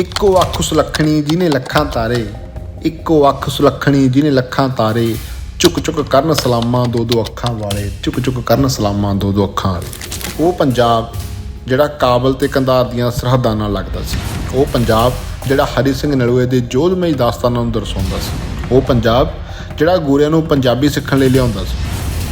ਇੱਕੋ ਅੱਖ ਸੁਲੱਖਣੀ ਜਿਹਨੇ ਲੱਖਾਂ ਤਾਰੇ, ਇੱਕੋ ਅੱਖ ਸੁਲੱਖਣੀ ਜਿਹਨੇ ਲੱਖਾਂ ਤਾਰੇ ਚੁੱਕ ਚੁੱਕ ਕਰਨ ਸਲਾਮਾਂ ਦੋ ਦੋ ਅੱਖਾਂ ਵਾਲੇ ਚੁੱਕ ਚੁੱਕ ਕਰਨ ਸਲਾਮਾਂ ਦੋ ਦੋ ਅੱਖਾਂ ਵਾਲੇ। ਉਹ ਪੰਜਾਬ ਜਿਹੜਾ ਕਾਬਲ ਤੇ ਕੰਧਾਰ ਦੀਆਂ ਸਰਹੱਦਾਂ ਨਾਲ ਲੱਗਦਾ ਸੀ। ਉਹ ਪੰਜਾਬ ਜਿਹੜਾ ਹਰੀ ਸਿੰਘ ਨਲੂਏ ਦੇ ਜੋਧਮਈ ਦਾਸਤਾਨਾਂ ਨੂੰ ਦਰਸਾਉਂਦਾ ਸੀ। ਉਹ ਪੰਜਾਬ ਜਿਹੜਾ ਗੋਰਿਆਂ ਨੂੰ ਪੰਜਾਬੀ ਸਿੱਖਣ ਲਈ ਲਿਆਉਂਦਾ ਸੀ।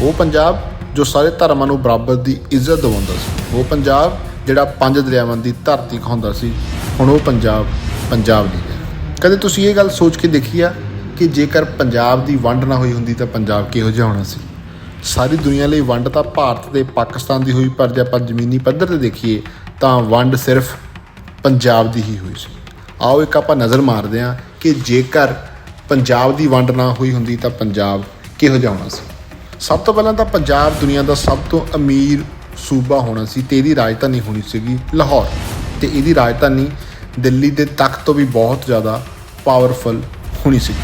ਉਹ ਪੰਜਾਬ ਜੋ ਸਾਰੇ ਧਰਮਾਂ ਨੂੰ ਬਰਾਬਰ ਦੀ ਇੱਜ਼ਤ ਦਿਵਾਉਂਦਾ ਸੀ। ਉਹ ਪੰਜਾਬ ਜਿਹੜਾ ਪੰਜ ਦਰਿਆਵਾਂ ਦੀ ਧਰਤੀ ਕਹਾਉਂਦਾ ਸੀ। ਹੁਣ ਉਹ ਪੰਜਾਬ ਪੰਜਾਬ ਨਹੀਂ ਹੈ। ਕਦੇ ਤੁਸੀਂ ਇਹ ਗੱਲ ਸੋਚ ਕੇ ਦੇਖੀ ਆ ਕਿ ਜੇਕਰ ਪੰਜਾਬ ਦੀ ਵੰਡ ਨਾ ਹੋਈ ਹੁੰਦੀ ਤਾਂ ਪੰਜਾਬ ਕਿਹੋ ਜਿਹਾ ਹੋਣਾ ਸੀ? ਸਾਰੀ ਦੁਨੀਆ ਲਈ ਵੰਡ ਤਾਂ ਭਾਰਤ ਤੇ ਪਾਕਿਸਤਾਨ ਦੀ ਹੋਈ, ਪਰ ਜੇ ਆਪਾਂ ਜ਼ਮੀਨੀ ਪੱਧਰ ਤੇ ਦੇਖੀਏ ਤਾਂ ਵੰਡ ਸਿਰਫ ਪੰਜਾਬ ਦੀ ਹੀ ਹੋਈ ਸੀ। ਆਓ ਇੱਕ ਆਪਾਂ ਨਜ਼ਰ ਮਾਰਦੇ ਹਾਂ ਕਿ ਜੇਕਰ ਪੰਜਾਬ ਦੀ ਵੰਡ ਨਾ ਹੋਈ ਹੁੰਦੀ ਤਾਂ ਪੰਜਾਬ ਕਿਹੋ ਜਿਹਾ ਹੋਣਾ ਸੀ। ਸਭ ਤੋਂ ਪਹਿਲਾਂ ਤਾਂ ਪੰਜਾਬ ਦੁਨੀਆ ਦਾ ਸਭ ਤੋਂ ਅਮੀਰ ਸੂਬਾ ਹੋਣਾ ਸੀ ਤੇ ਇਹਦੀ ਰਾਜਧਾਨੀ ਹੋਣੀ ਸੀਗੀ ਲਾਹੌਰ। ਤੇ ਇਹਦੀ ਰਾਜਧਾਨੀ ਦਿੱਲੀ ਦੇ ਤਖਤ ਤੋਂ ਵੀ ਬਹੁਤ ਜ਼ਿਆਦਾ ਪਾਵਰਫੁਲ ਹੋਣੀ ਸੀ।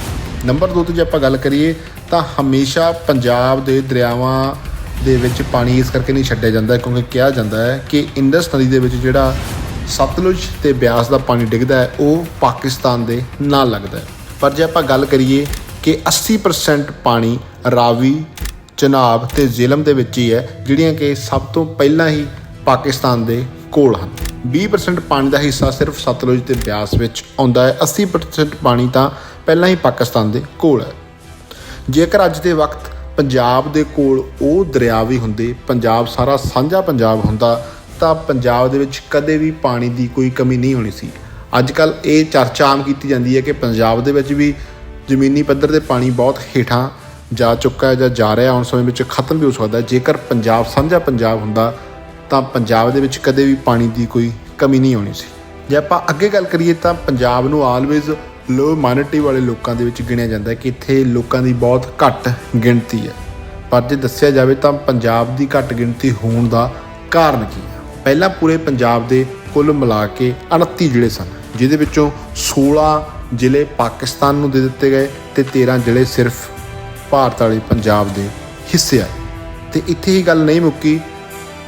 ਨੰਬਰ 2 ਤੇ ਜੇ ਆਪਾਂ ਗੱਲ ਕਰੀਏ ਤਾਂ ਹਮੇਸ਼ਾ ਪੰਜਾਬ ਦੇ ਦਰਿਆਵਾਂ ਦੇ ਵਿੱਚ ਪਾਣੀ ਇਸ ਕਰਕੇ ਨਹੀਂ ਛੱਡਿਆ ਜਾਂਦਾ ਕਿਉਂਕਿ ਕਿਹਾ ਜਾਂਦਾ ਹੈ ਕਿ ਇੰਡਸ ਨਦੀ ਦੇ ਵਿੱਚ ਜਿਹੜਾ ਸਤਲੁਜ ਤੇ ਬਿਆਸ ਦਾ ਪਾਣੀ ਡਿੱਗਦਾ ਹੈ, ਉਹ ਪਾਕਿਸਤਾਨ ਦੇ ਨਾਲ ਲੱਗਦਾ ਹੈ। ਪਰ ਜੇ ਆਪਾਂ ਗੱਲ ਕਰੀਏ ਕਿ 80% ਪਾਣੀ ਰਾਵੀ, ਚਨਾਬ ਤੇ ਜ਼ਿਲਮ ਦੇ ਵਿੱਚ ਹੀ ਹੈ, ਜਿਹੜੀਆਂ ਕਿ ਸਭ ਤੋਂ ਪਹਿਲਾਂ ਹੀ ਪਾਕਿਸਤਾਨ ਦੇ ਕੋਲ ਹਨ। 20% ਪਾਣੀ ਦਾ ਹਿੱਸਾ ਸਿਰਫ ਸਤਲੁਜ ਤੇ ਬਿਆਸ ਵਿੱਚ ਆਉਂਦਾ ਹੈ। 80% ਪਾਣੀ ਤਾਂ ਪਹਿਲਾਂ ਹੀ ਪਾਕਿਸਤਾਨ ਦੇ ਕੋਲ ਹੈ। ਜੇਕਰ ਅੱਜ ਦੇ ਵਕਤ ਪੰਜਾਬ ਦੇ ਕੋਲ ਉਹ ਦਰਿਆ ਵੀ ਹੁੰਦੇ, ਪੰਜਾਬ ਸਾਰਾ ਸਾਂਝਾ ਪੰਜਾਬ ਹੁੰਦਾ, ਤਾਂ ਪੰਜਾਬ ਦੇ ਵਿੱਚ ਕਦੇ ਵੀ ਪਾਣੀ ਦੀ ਕੋਈ ਕਮੀ ਨਹੀਂ ਹੋਣੀ ਸੀ। ਅੱਜ ਕੱਲ ਇਹ ਚਰਚਾ ਆਮ ਕੀਤੀ ਜਾਂਦੀ ਹੈ ਕਿ ਪੰਜਾਬ ਦੇ ਵਿੱਚ ਵੀ ਜ਼ਮੀਨੀ ਪੱਧਰ ਤੇ ਪਾਣੀ ਬਹੁਤ ਹੇਠਾਂ ਜਾ ਚੁੱਕਾ ਹੈ ਜਾਂ ਜਾ ਰਿਹਾ ਆਉਣ ਸਮੇਂ ਵਿੱਚ ਖਤਮ ਵੀ ਹੋ ਸਕਦਾ ਹੈ। ਜੇਕਰ ਪੰਜਾਬ ਸਾਂਝਾ ਪੰਜਾਬ ਹੁੰਦਾ ਤਾਂ ਪੰਜਾਬ ਦੇ ਵਿੱਚ ਕਦੇ ਵੀ ਪਾਣੀ ਦੀ ਕੋਈ ਕਮੀ ਨਹੀਂ ਹੋਣੀ ਸੀ। ਜੇ ਆਪਾਂ ਅੱਗੇ ਗੱਲ ਕਰੀਏ ਤਾਂ ਪੰਜਾਬ ਨੂੰ ਆਲਵੇਜ਼ ਲੋ ਮਾਈਨੋਰਿਟੀ ਵਾਲੇ ਲੋਕਾਂ ਦੇ ਵਿੱਚ ਗਿਣਿਆ ਜਾਂਦਾ ਹੈ ਕਿ ਇੱਥੇ ਲੋਕਾਂ ਦੀ ਬਹੁਤ ਘੱਟ ਗਿਣਤੀ ਹੈ। ਪਰ ਜੇ ਦੱਸਿਆ ਜਾਵੇ ਤਾਂ ਪੰਜਾਬ ਦੀ ਘੱਟ ਗਿਣਤੀ ਹੋਣ ਦਾ ਕਾਰਨ ਕੀ ਹੈ? ਪਹਿਲਾਂ ਪੂਰੇ ਪੰਜਾਬ ਦੇ ਕੁੱਲ ਮਿਲਾ ਕੇ 29 ਜ਼ਿਲ੍ਹੇ ਸਨ, ਜਿਹਦੇ ਵਿੱਚੋਂ 16 ਜ਼ਿਲ੍ਹੇ ਪਾਕਿਸਤਾਨ ਨੂੰ ਦੇ ਦਿੱਤੇ ਗਏ ਤੇ 13 ਜ਼ਿਲ੍ਹੇ ਸਿਰਫ ਭਾਰਤ ਵਾਲੇ ਪੰਜਾਬ ਦੇ ਹਿੱਸੇ ਆਏ। ਤੇ ਇੱਥੇ ਹੀ ਗੱਲ ਨਹੀਂ ਮੁੱਕੀ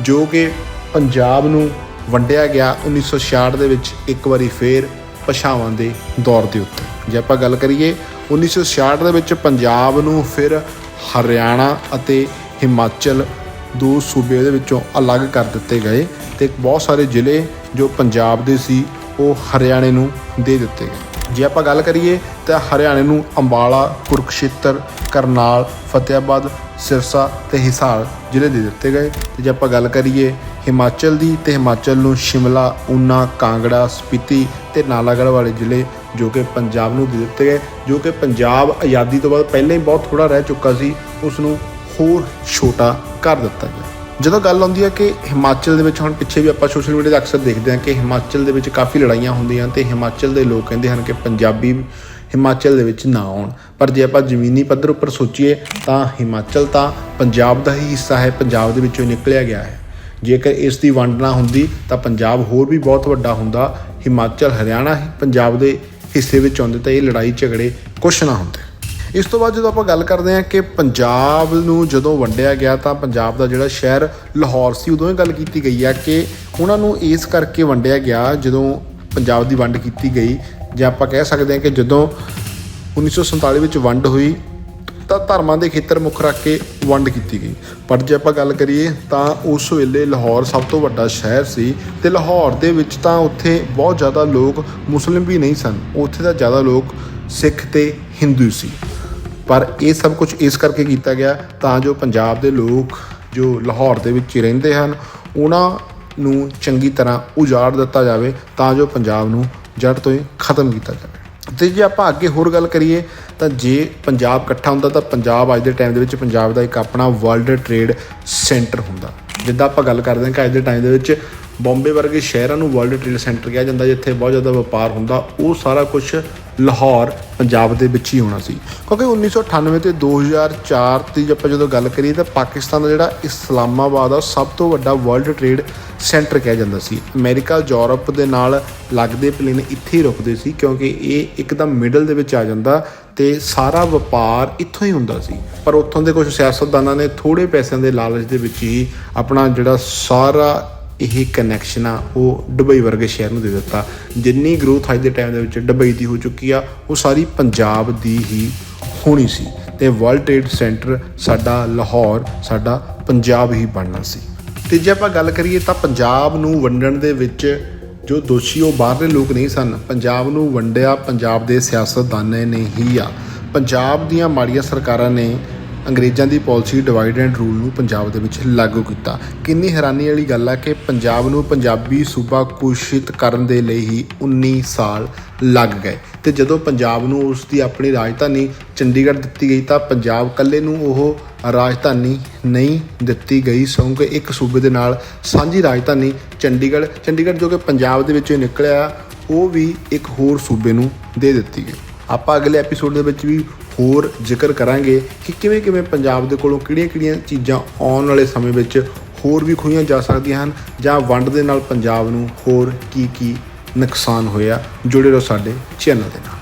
ਜੋ ਕਿ ਪੰਜਾਬ ਨੂੰ ਵੰਡਿਆ ਗਿਆ 1966 ਦੇ ਵਿੱਚ ਇੱਕ ਵਾਰੀ ਫੇਰ ਭਾਸ਼ਾਵਾਂ ਦੇ ਦੌਰ ਦੇ ਉੱਤੇ। ਜੇ ਆਪਾਂ ਗੱਲ ਕਰੀਏ 1966 ਦੇ ਵਿੱਚ ਪੰਜਾਬ ਨੂੰ ਫਿਰ ਹਰਿਆਣਾ ਅਤੇ ਹਿਮਾਚਲ ਦੋ ਸੂਬੇ ਦੇ ਵਿੱਚੋਂ ਅਲੱਗ ਕਰ ਦਿੱਤੇ ਗਏ ਤੇ ਬਹੁਤ ਸਾਰੇ ਜ਼ਿਲ੍ਹੇ ਜੋ ਪੰਜਾਬ ਦੇ ਸੀ, ਉਹ ਹਰਿਆਣੇ ਨੂੰ ਦੇ ਦਿੱਤੇ ਗਏ। ਜੇ ਆਪਾਂ ਗੱਲ ਕਰੀਏ ਤਾਂ ਹਰਿਆਣੇ ਨੂੰ ਅੰਬਾਲਾ, ਕੁਰਕਸ਼ੇਤਰ, ਕਰਨਾਲ, ਫਤਿਆਬਾਦ, ਸਿਰਸਾ ਤੇ ਹਿਸਾਰ ਜ਼ਿਲ੍ਹੇ ਦੇ ਦਿੱਤੇ ਗਏ। ਤੇ ਜੇ ਆਪਾਂ ਗੱਲ ਕਰੀਏ ਹਿਮਾਚਲ ਦੀ, ਤੇ ਹਿਮਾਚਲ ਨੂੰ ਸ਼ਿਮਲਾ, ਊਨਾ, ਕਾਂਗੜਾ, ਸਪੀਤੀ ਤੇ ਨਾਲਾਗੜ੍ਹ ਵਾਲੇ ਜ਼ਿਲ੍ਹੇ ਜੋ ਕਿ ਪੰਜਾਬ ਨੂੰ ਦੇ ਦਿੱਤੇ ਗਏ, ਜੋ ਕਿ ਪੰਜਾਬ ਆਜ਼ਾਦੀ ਤੋਂ ਬਾਅਦ ਪਹਿਲਾਂ ਹੀ ਬਹੁਤ ਥੋੜਾ ਰਹਿ ਚੁੱਕਾ ਸੀ ਉਸ ਨੂੰ ਹੋਰ ਛੋਟਾ ਕਰ ਦਿੱਤਾ ਗਿਆ। ਜਦੋਂ ਗੱਲ ਆਉਂਦੀ ਹੈ ਕਿ ਹਿਮਾਚਲ ਦੇ ਵਿੱਚ ਹੁਣ ਪਿੱਛੇ ਵੀ ਆਪਾਂ ਸੋਸ਼ਲ ਮੀਡੀਆ ਤੇ ਅਕਸਰ ਦੇਖਦੇ ਹਾਂ ਕਿ ਹਿਮਾਚਲ ਦੇ ਵਿੱਚ ਕਾਫੀ ਲੜਾਈਆਂ ਹੁੰਦੀਆਂ ਤੇ ਹਿਮਾਚਲ ਦੇ ਲੋਕ ਕਹਿੰਦੇ ਹਨ ਕਿ ਪੰਜਾਬੀ ਹਿਮਾਚਲ ਦੇ ਵਿੱਚ ਨਾ ਆਉਣ। ਪਰ ਜੇ ਆਪਾਂ ਜ਼ਮੀਨੀ ਪੱਧਰ ਉੱਪਰ ਸੋਚੀਏ ਤਾਂ ਹਿਮਾਚਲ ਤਾਂ ਪੰਜਾਬ ਦਾ ਹੀ ਹਿੱਸਾ ਹੈ, ਪੰਜਾਬ ਦੇ ਵਿੱਚੋਂ ਨਿਕਲਿਆ ਗਿਆ ਹੈ। ਜੇਕਰ ਇਸ ਦੀ ਵੰਡ ਨਾ ਹੁੰਦੀ ਤਾਂ ਪੰਜਾਬ ਹੋਰ ਵੀ ਬਹੁਤ ਵੱਡਾ ਹੁੰਦਾ। ਹਿਮਾਚਲ, ਹਰਿਆਣਾ ਹੀ ਪੰਜਾਬ ਦੇ ਹਿੱਸੇ ਵਿੱਚ ਆਉਂਦੇ ਤਾਂ ਇਹ ਲੜਾਈ ਝਗੜੇ ਕੁਛ ਨਾ ਹੁੰਦੇ। ਇਸ ਤੋਂ ਬਾਅਦ ਜਦੋਂ ਆਪਾਂ ਗੱਲ ਕਰਦੇ ਹਾਂ ਕਿ ਪੰਜਾਬ ਨੂੰ ਜਦੋਂ ਵੰਡਿਆ ਗਿਆ ਤਾਂ ਪੰਜਾਬ ਦਾ ਜਿਹੜਾ ਸ਼ਹਿਰ ਲਾਹੌਰ ਸੀ, ਉਦੋਂ ਇਹ ਗੱਲ ਕੀਤੀ ਗਈ ਆ ਕਿ ਉਹਨਾਂ ਨੂੰ ਇਸ ਕਰਕੇ ਵੰਡਿਆ ਗਿਆ ਜਦੋਂ ਪੰਜਾਬ ਦੀ ਵੰਡ ਕੀਤੀ ਗਈ। ਜਾਂ ਆਪਾਂ ਕਹਿ ਸਕਦੇ ਹਾਂ ਕਿ ਜਦੋਂ 1947 ਵਿੱਚ ਵੰਡ ਹੋਈ, ਤਾਂ ਧਰਮਾਂ ਦੇ ਖੇਤਰ ਮੁੱਖ ਰੱਖ ਕੇ ਵੰਡ ਕੀਤੀ ਗਈ। ਪਰ ਜੇ ਆਪਾਂ ਗੱਲ ਕਰੀਏ ਤਾਂ ਉਸ ਵੇਲੇ ਲਾਹੌਰ ਸਭ ਤੋਂ ਵੱਡਾ ਸ਼ਹਿਰ ਸੀ ਤੇ ਲਾਹੌਰ ਦੇ ਵਿੱਚ ਤਾਂ ਉੱਥੇ ਬਹੁਤ ਜ਼ਿਆਦਾ ਲੋਕ ਮੁਸਲਿਮ ਵੀ ਨਹੀਂ ਸਨ। ਉੱਥੇ ਤਾਂ ਜ਼ਿਆਦਾ ਲੋਕ ਸਿੱਖ ਤੇ ਹਿੰਦੂ ਸੀ। ਪਰ ਇਹ ਸਭ ਕੁਝ ਇਸ ਕਰਕੇ ਕੀਤਾ ਗਿਆ ਤਾਂ ਜੋ ਪੰਜਾਬ ਦੇ ਲੋਕ ਜੋ ਲਾਹੌਰ ਦੇ ਵਿੱਚ ਹੀ ਰਹਿੰਦੇ ਹਨ, ਉਹਨਾਂ ਨੂੰ ਚੰਗੀ ਤਰ੍ਹਾਂ ਉਜਾੜ ਦਿੱਤਾ ਜਾਵੇ ਤਾਂ ਜੋ ਪੰਜਾਬ ਨੂੰ ਜੜ ਤੋਂ ਹੀ ਖਤਮ ਕੀਤਾ ਜਾਵੇ। ਤੇ ਜੇ ਆਪਾਂ ਅੱਗੇ ਹੋਰ ਗੱਲ ਕਰੀਏ ਤਾਂ ਜੇ ਪੰਜਾਬ ਇਕੱਠਾ ਹੁੰਦਾ ਤਾਂ ਪੰਜਾਬ ਅੱਜ ਦੇ ਟਾਈਮ ਦੇ ਵਿੱਚ ਪੰਜਾਬ ਦਾ ਇੱਕ ਆਪਣਾ ਵਰਲਡ ਟ੍ਰੇਡ ਸੈਂਟਰ ਹੁੰਦਾ। ਜਿੱਦਾਂ ਆਪਾਂ ਗੱਲ ਕਰਦੇ ਹਾਂ ਕਿ ਅੱਜ ਦੇ ਟਾਈਮ ਦੇ ਵਿੱਚ ਬੰਬੇ ਵਰਗੇ ਸ਼ਹਿਰਾਂ ਨੂੰ ਵਰਲਡ ਟ੍ਰੇਡ ਸੈਂਟਰ ਕਿਹਾ ਜਾਂਦਾ, ਜਿੱਥੇ ਬਹੁਤ ਜ਼ਿਆਦਾ ਵਪਾਰ ਹੁੰਦਾ, ਉਹ ਸਾਰਾ ਕੁਝ ਲਾਹੌਰ, ਪੰਜਾਬ ਦੇ ਵਿੱਚ ਹੀ ਹੋਣਾ ਸੀ। ਕਿਉਂਕਿ 1998 ਤੇ 2004 ਦੀ ਜੇ ਆਪਾਂ ਜਦੋਂ ਗੱਲ ਕਰੀਏ ਤਾਂ ਪਾਕਿਸਤਾਨ ਦਾ ਜਿਹੜਾ ਇਸਲਾਮਾਬਾਦ ਆ ਸਭ ਤੋਂ ਵੱਡਾ ਵਰਲਡ ਟ੍ਰੇਡ ਸੈਂਟਰ ਕਿਹਾ ਜਾਂਦਾ ਸੀ। ਅਮਰੀਕਾ, ਯੂਰਪ ਦੇ ਨਾਲ ਲੱਗਦੇ ਪਲੇਨ ਇੱਥੇ ਹੀ ਰੁਕਦੇ ਸੀ, ਕਿਉਂਕਿ ਇਹ ਇੱਕਦਮ ਮਿਡਲ ਦੇ ਵਿੱਚ ਆ ਜਾਂਦਾ। ਤੇ ਸਾਰਾ ਵਪਾਰ ਇੱਥੋਂ ਹੀ ਹੁੰਦਾ ਸੀ। ਪਰ ਉੱਥੋਂ ਦੇ ਕੁਝ ਸਿਆਸਤਦਾਨਾਂ ਨੇ ਥੋੜੇ ਪੈਸਿਆਂ ਦੇ ਲਾਲਚ ਦੇ ਵਿੱਚ ਹੀ ਆਪਣਾ ਜਿਹੜਾ ਸਾਰਾ ਇਹ ਕਨੈਕਸ਼ਨ ਆ, ਉਹ ਦੁਬਈ ਵਰਗੇ ਸ਼ਹਿਰ ਨੂੰ ਦੇ ਦਿੱਤਾ। ਜਿੰਨੀ ਗਰੋਥ ਅੱਜ ਦੇ ਟਾਈਮ ਦੇ ਵਿੱਚ ਦੁਬਈ ਦੀ ਹੋ ਚੁੱਕੀ ਆ, ਉਹ ਸਾਰੀ ਪੰਜਾਬ ਦੀ ਹੀ ਹੋਣੀ ਸੀ। ਤੇ ਵਰਲਡ ਟ੍ਰੇਡ ਸੈਂਟਰ ਸਾਡਾ ਲਾਹੌਰ, ਸਾਡਾ ਪੰਜਾਬ ਹੀ ਬਣਨਾ ਸੀ। ਤੇ ਜੇ ਆਪਾਂ ਗੱਲ ਕਰੀਏ ਤਾਂ ਪੰਜਾਬ ਨੂੰ ਵੰਡਣ ਦੇ ਵਿੱਚ ਜੋ ਦੋਸ਼ੀ ਉਹ ਬਾਹਰਲੇ ਲੋਕ ਨਹੀਂ ਸਨ, ਪੰਜਾਬ ਨੂੰ ਵੰਡਿਆ ਪੰਜਾਬ ਦੇ ਸਿਆਸਤਦਾਨਾਂ ਨੇ ਹੀ ਆ। ਪੰਜਾਬ ਦੀਆਂ ਮਾੜੀਆਂ ਸਰਕਾਰਾਂ ਨੇ ਅੰਗਰੇਜ਼ਾਂ ਦੀ ਪਾਲਿਸੀ ਡਿਵਾਈਡ ਐਂਡ ਰੂਲ ਨੂੰ ਪੰਜਾਬ ਦੇ ਵਿੱਚ ਲਾਗੂ ਕੀਤਾ। ਕਿੰਨੀ ਹੈਰਾਨੀ ਵਾਲੀ ਗੱਲ ਆ ਕਿ ਪੰਜਾਬ ਨੂੰ ਪੰਜਾਬੀ ਸੂਬਾ ਘੋਸ਼ਿਤ ਕਰਨ ਦੇ ਲਈ ਹੀ 19 ਸਾਲ ਲੱਗ ਗਏ। ਤੇ ਜਦੋਂ ਪੰਜਾਬ ਨੂੰ ਉਸ ਦੀ ਆਪਣੀ ਰਾਜਧਾਨੀ ਚੰਡੀਗੜ੍ਹ ਦਿੱਤੀ ਗਈ ਤਾਂ ਪੰਜਾਬ ਕੱਲੇ ਨੂੰ ਉਹ ਰਾਜਧਾਨੀ ਨਹੀਂ ਦਿੱਤੀ ਗਈ, ਸਗੋਂ ਇੱਕ ਸੂਬੇ ਦੇ ਨਾਲ ਸਾਂਝੀ ਰਾਜਧਾਨੀ ਚੰਡੀਗੜ੍ਹ। ਚੰਡੀਗੜ੍ਹ ਜੋ ਕਿ ਪੰਜਾਬ ਦੇ ਵਿੱਚੋਂ ਨਿਕਲਿਆ, ਉਹ ਵੀ ਇੱਕ ਹੋਰ ਸੂਬੇ ਨੂੰ ਦੇ ਦਿੱਤੀ ਗਈ। ਆਪਾਂ ਅਗਲੇ ਐਪੀਸੋਡ ਦੇ ਵਿੱਚ ਵੀ ਹੋਰ ਜ਼ਿਕਰ ਕਰਾਂਗੇ ਕਿ ਕਿਵੇਂ ਕਿਵੇਂ ਪੰਜਾਬ ਦੇ ਕੋਲੋਂ ਕਿਹੜੀਆਂ-ਕਿਹੜੀਆਂ ਚੀਜ਼ਾਂ ਆਉਣ ਵਾਲੇ ਸਮੇਂ ਵਿੱਚ ਹੋਰ ਵੀ ਖੋਈਆਂ ਜਾ ਸਕਦੀਆਂ ਹਨ ਜਾਂ ਵੰਡ ਦੇ ਨਾਲ ਪੰਜਾਬ ਨੂੰ ਹੋਰ ਕੀ ਕੀ ਨੁਕਸਾਨ ਹੋਇਆ, ਜੁੜੇ ਰਹੋ ਸਾਡੇ ਚੈਨਲ ਦੇ ਨਾਲ।